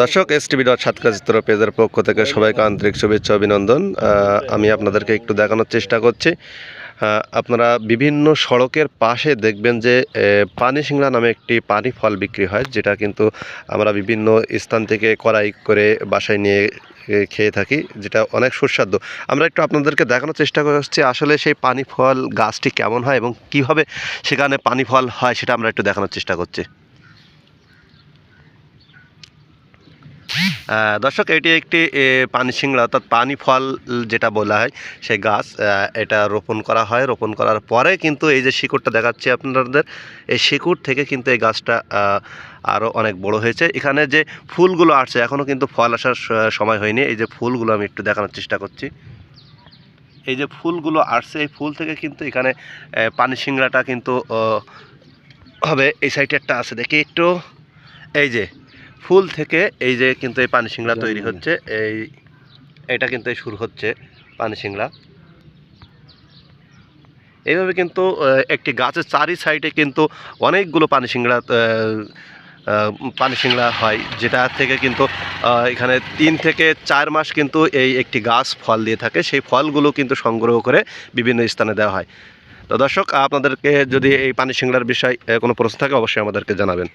দর্শক S TV dot সাতকা চিত্র পেজের পক্ষ থেকে সবাইকে আন্তরিক শুভেচ্ছা, অভিনন্দন। আমি আপনাদেরকে একটু দেখানোর চেষ্টা করছি। আপনারা বিভিন্ন সড়কের পাশে দেখবেন যে পানি সিংড়া নামে একটি পানি ফল বিক্রি হয়, যেটা কিন্তু আমরা বিভিন্ন স্থান থেকে কড়াই করে বাসায় নিয়ে খেয়ে থাকি, যেটা অনেক সুস্বাদু। আমরা একটু আপনাদেরকে দেখানোর চেষ্টা করছি, আসলে সেই পানি ফল গাছটি কেমন হয় এবং কীভাবে সেখানে পানি ফল হয় সেটা আমরা একটু দেখানোর চেষ্টা করছি। দর্শক, এটি একটি পানি সিংড়া, অর্থাৎ পানি ফল যেটা বলা হয় সেই গাছ এটা রোপণ করা হয়। রোপণ করার পরে কিন্তু এই যে শিকড়টা দেখাচ্ছি আপনাদের, এই শিকড় থেকে কিন্তু এই গাছটা আরও অনেক বড় হয়েছে। এখানে যে ফুলগুলো আসছে এখনও কিন্তু ফল আসার সময় হয়নি। এই যে ফুলগুলো আমি একটু দেখানোর চেষ্টা করছি। এই যে ফুলগুলো আসছে, এই ফুল থেকে কিন্তু এখানে পানি সিংড়াটা কিন্তু হবে। এই সাইডে একটা আছে, দেখি একটু। এই যে ফুল থেকে এই যে কিন্তু এই পানি সিংড়া তৈরি হচ্ছে এই এটা কিন্তু শুরু হচ্ছে পানি সিংড়া এইভাবে কিন্তু একটি গাছের চারি সাইডে কিন্তু অনেকগুলো পানি আহ, পানি সিংড়া হয় যেটা থেকে কিন্তু এখানে তিন থেকে চার মাস কিন্তু এই একটি গাছ ফল দিয়ে থাকে। সেই ফলগুলো কিন্তু সংগ্রহ করে বিভিন্ন স্থানে দেওয়া হয়। তো দর্শক আপনাদেরকে যদি এই পানি সিংড়ার বিষয় কোনো প্রশ্ন থাকে অবশ্যই আমাদেরকে জানাবেন।